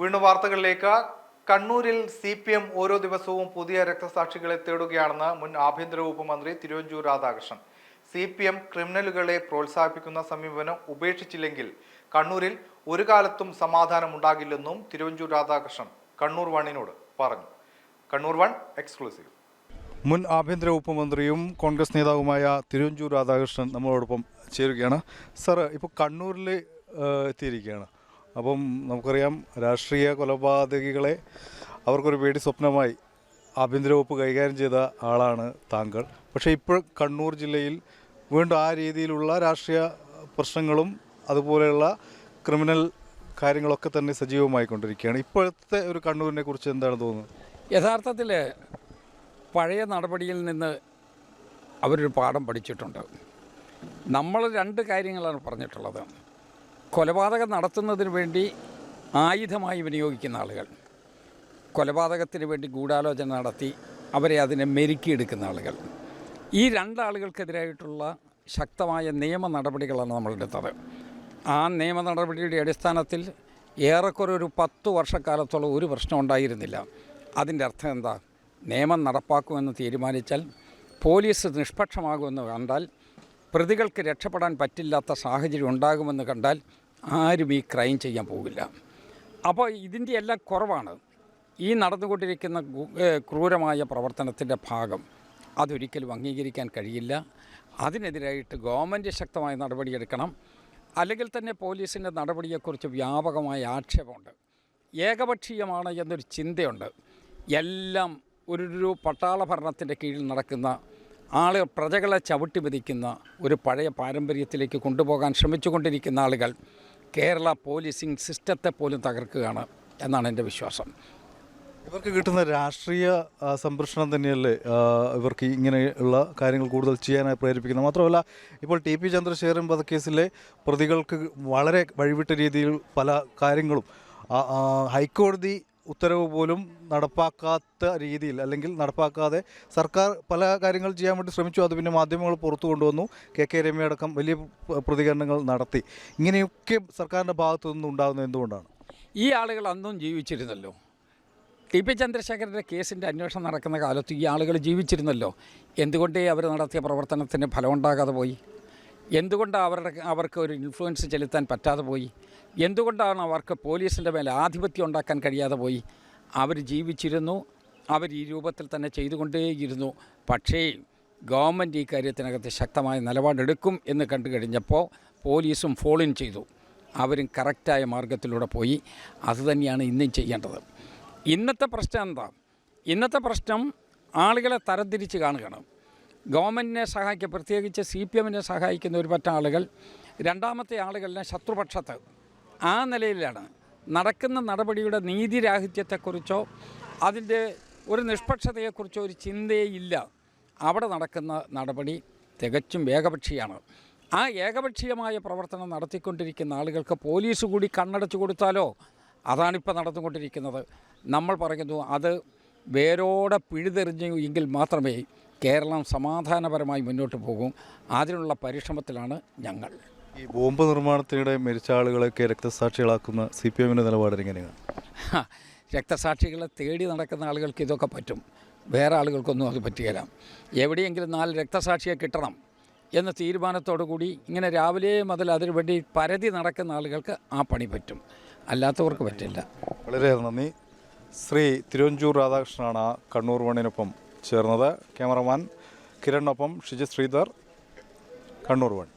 വീണ്ടും വാർത്തകളിലേക്ക്. കണ്ണൂരിൽ സി പി എം ഓരോ ദിവസവും പുതിയ രക്തസാക്ഷികളെ തേടുകയാണെന്ന് മുൻ ആഭ്യന്തര വകുപ്പ് മന്ത്രി Thiruvanchoor Radhakrishnan. C P M ക്രിമിനലുകളെ പ്രോത്സാഹിപ്പിക്കുന്ന സമീപനം ഉപേക്ഷിച്ചില്ലെങ്കിൽ കണ്ണൂരിൽ ഒരു കാലത്തും സമാധാനം ഉണ്ടാകില്ലെന്നും തിരുവഞ്ചൂർ രാധാകൃഷ്ണൻ കണ്ണൂർ വണ്ണിനോട് പറഞ്ഞു. Kannur one exclusive. മുൻ ആഭ്യന്തര വകുപ്പ് മന്ത്രിയും കോൺഗ്രസ് നേതാവുമായ തിരുവഞ്ചൂർ രാധാകൃഷ്ണൻ നമ്മളോടൊപ്പം ചേരുകയാണ്. സാർ ഇപ്പോൾ കണ്ണൂരിൽ എത്തിയിരിക്കുകയാണ്. അപ്പം നമുക്കറിയാം രാഷ്ട്രീയ കൊലപാതകികളെ അവർക്കൊരു പേടി സ്വപ്നമായി ആഭ്യന്തര വകുപ്പ് കൈകാര്യം ചെയ്ത ആളാണ് താങ്കൾ. പക്ഷേ ഇപ്പോൾ കണ്ണൂർ ജില്ലയിൽ വീണ്ടും ആ രീതിയിലുള്ള രാഷ്ട്രീയ പ്രശ്നങ്ങളും അതുപോലെയുള്ള ക്രിമിനൽ കാര്യങ്ങളൊക്കെ തന്നെ സജീവമായിക്കൊണ്ടിരിക്കുകയാണ്. ഇപ്പോഴത്തെ ഒരു കണ്ണൂരിനെ കുറിച്ച് എന്താണ് തോന്നുന്നത്? യഥാർത്ഥത്തിൽ പഴയ നടപടിയിൽ നിന്ന് അവരൊരു പാഠം പഠിച്ചിട്ടുണ്ട്. നമ്മൾ രണ്ട് കാര്യങ്ങളാണ് പറഞ്ഞിട്ടുള്ളത്. കൊലപാതകം നടത്തുന്നതിന് വേണ്ടി ആയുധമായി വിനിയോഗിക്കുന്ന ആളുകൾ. കൊലപാതകത്തിന് വേണ്ടി ഗൂഢാലോചന നടത്തി അവരെ അതിനെ മെരുക്കിയെടുക്കുന്ന ആളുകൾ. ഈ രണ്ടാളുകൾക്കെതിരായിട്ടുള്ള ശക്തമായ നിയമ നടപടികളാണ് നമ്മളെടുത്തത് ആ നിയമ നടപടിയുടെ അടിസ്ഥാനത്തിൽ ഏറെക്കുറെ ഒരു പത്തു വർഷക്കാലത്തോളം ഒരു പ്രശ്നം ഉണ്ടായിരുന്നില്ല. അതിന്റെ അർത്ഥം എന്താ? നിയമം നടപ്പാക്കുമെന്ന് തീരുമാനിച്ചാൽ പോലീസ് നിഷ്പക്ഷമാകുമെന്ന് കണ്ടാൽ പ്രതികൾക്ക് രക്ഷപ്പെടാൻ പറ്റില്ലാത്ത സാഹചര്യം ഉണ്ടാകുമെന്ന് കണ്ടാൽ ആരും ഈ ക്രൈം ചെയ്യാൻ പോകില്ല. അപ്പോൾ ഇതിന്റെ എല്ലാം കുറവാണ്. ഈ നടന്നുകൊണ്ടിരിക്കുന്ന ക്രൂരമായ പ്രവർത്തനത്തിന്റെ ഭാഗം അതൊരിക്കലും അംഗീകരിക്കാൻ കഴിയില്ല. അതിനെതിരായിട്ട് ഗവൺമെന്റ് ശക്തമായ നടപടിയെടുക്കണം. അല്ലെങ്കിൽ തന്നെ പോലീസിന്റെ നടപടിയെക്കുറിച്ച് വ്യാപകമായ ആക്ഷേപമുണ്ട്. ഏകപക്ഷീയമാണ് എന്നൊരു ചിന്തയുണ്ട്. എല്ലാം ഒരു പട്ടാള ഭരണത്തിന്റെ കീഴിൽ നടക്കുന്ന ആൾ പ്രജകളെ ചവിട്ടി മെതിക്കുന്ന ഒരു പഴയ പാരമ്പര്യത്തിലേക്ക് കൊണ്ടുപോകാൻ ശ്രമിച്ചുകൊണ്ടിരിക്കുന്ന ആളുകൾ കേരള പോലീസിങ് സിസ്റ്റത്തെ പോലും തകർക്കുകയാണ് എന്നാണ് എന്റെ വിശ്വാസം. ഇവർക്ക് കിട്ടുന്ന രാഷ്ട്രീയ സംരക്ഷണം തന്നെയല്ലേ ഇവർക്ക് ഇങ്ങനെയുള്ള കാര്യങ്ങൾ കൂടുതൽ ചെയ്യാനായി പ്രേരിപ്പിക്കുന്നത്? മാത്രമല്ല ഇപ്പോൾ ടി പി ചന്ദ്രശേഖരൻ വധക്കേസിലെ പ്രതികൾക്ക് വളരെ വഴിവിട്ട രീതിയിൽ പല കാര്യങ്ങളും ഹൈക്കോടതി ഉത്തരവ് പോലും നടപ്പാക്കാത്ത രീതിയിൽ അല്ലെങ്കിൽ നടപ്പാക്കാതെ സർക്കാർ പല കാര്യങ്ങൾ ചെയ്യാൻ വേണ്ടി ശ്രമിച്ചു. അത് പിന്നെ മാധ്യമങ്ങൾ പുറത്തു കൊണ്ടുവന്നു. കെ കെ രമയടക്കം വലിയ പ്രതികരണങ്ങൾ നടത്തി. ഇങ്ങനെയൊക്കെ സർക്കാരിന്റെ ഭാഗത്തു നിന്നും ഉണ്ടാകുന്നത് എന്തുകൊണ്ടാണ്? ഈ ആളുകൾ അന്നും ജീവിച്ചിരുന്നല്ലോ. ടി പി ചന്ദ്രശേഖരന്റെ കേസിന്റെ അന്വേഷണം നടക്കുന്ന കാലത്ത് ഈ ആളുകൾ ജീവിച്ചിരുന്നല്ലോ. എന്തുകൊണ്ടേ അവർ നടത്തിയ പ്രവർത്തനത്തിന് ഫലമുണ്ടാകാതെ പോയി? എന്തുകൊണ്ടാണ് അവരുടെ അവർക്ക് ഒരു ഇൻഫ്ലുവൻസ് ചെലുത്താൻ പറ്റാതെ പോയി? എന്തുകൊണ്ടാണ് അവർക്ക് പോലീസിന്റെ മേലെ ആധിപത്യം ഉണ്ടാക്കാൻ കഴിയാതെ പോയി? അവർ ജീവിച്ചിരുന്നു അവർ ഈ രൂപത്തിൽ തന്നെ ചെയ്തുകൊണ്ടേയിരുന്നു. പക്ഷേ ഗവൺമെന്റ് ഈ കാര്യത്തിനകത്ത് ശക്തമായ നിലപാടെടുക്കും എന്ന് കണ്ടു കഴിഞ്ഞപ്പോൾ പോലീസും ഫോളിൻ ചെയ്തു. അവരും കറക്റ്റായ മാർഗത്തിലൂടെ പോയി. അതുതന്നെയാണ് ഇന്നും ചെയ്യേണ്ടത്. ഇന്നത്തെ പ്രശ്നം എന്താ? ഇന്നത്തെ പ്രശ്നം ആളുകളെ തരംതിരിച്ച് കാണുകയാണ്. ഗവൺമെന്റിനെ സഹായിക്കുക പ്രത്യേകിച്ച് സി പി എമ്മിനെ സഹായിക്കുന്ന ഒരു പറ്റം ആളുകൾ രണ്ടാമത്തെ ആളുകളിലെ ശത്രുപക്ഷത്ത് ആ നിലയിലാണ് നടക്കുന്ന നടപടിയുടെ നീതിരാഹിത്യത്തെക്കുറിച്ചോ അതിന്റെ ഒരു നിഷ്പക്ഷതയെക്കുറിച്ചോ ഒരു ചിന്തയേ ഇല്ല അവിടെ നടക്കുന്ന നടപടി തികച്ചും ഏകപക്ഷീയമാണ്. ആ ഏകപക്ഷീയമായ പ്രവർത്തനം നടത്തിക്കൊണ്ടിരിക്കുന്ന ആളുകൾക്ക് പോലീസ് കൂടി കണ്ണടച്ചു കൊടുത്താലോ? അതാണിപ്പോൾ നടന്നുകൊണ്ടിരിക്കുന്നത്. നമ്മൾ പറയുന്നു അത് വേരോടെ പിഴുതെറിഞ്ഞു എങ്കിൽ മാത്രമേ കേരളം സമാധാനപരമായി മുന്നോട്ട് പോകും. അതിനുള്ള പരിശ്രമത്തിലാണ് ഞങ്ങൾ. ഈ ബോംബ് നിർമ്മാണത്തിനിടെ മരിച്ച ആളുകളെയൊക്കെ രക്തസാക്ഷികളാക്കുന്ന സി പി എമ്മിന്റെ നിലപാട് എങ്ങനെയാണ്? രക്തസാക്ഷികളെ തേടി നടക്കുന്ന ആളുകൾക്ക് ഇതൊക്കെ പറ്റും. വേറെ ആളുകൾക്കൊന്നും അത് പറ്റുകയില്ല. എവിടെയെങ്കിലും നാല് രക്തസാക്ഷിയെ കിട്ടണം എന്ന തീരുമാനത്തോടു കൂടി ഇങ്ങനെ രാവിലെ മുതൽ അതിനു വേണ്ടി പരതി നടക്കുന്ന ആളുകൾക്ക് ആ പണി പറ്റും. അല്ലാത്തവർക്ക് പറ്റില്ല. വളരെ നന്ദി. ശ്രീ തിരുവഞ്ചൂർ രാധാകൃഷ്ണനാണ് കണ്ണൂർ വണ്ണിനൊപ്പം ചേർന്നത് ക്യാമറമാൻ കിരണിനൊപ്പം ഷിജി ശ്രീധർ കണ്ണൂർ വൺ.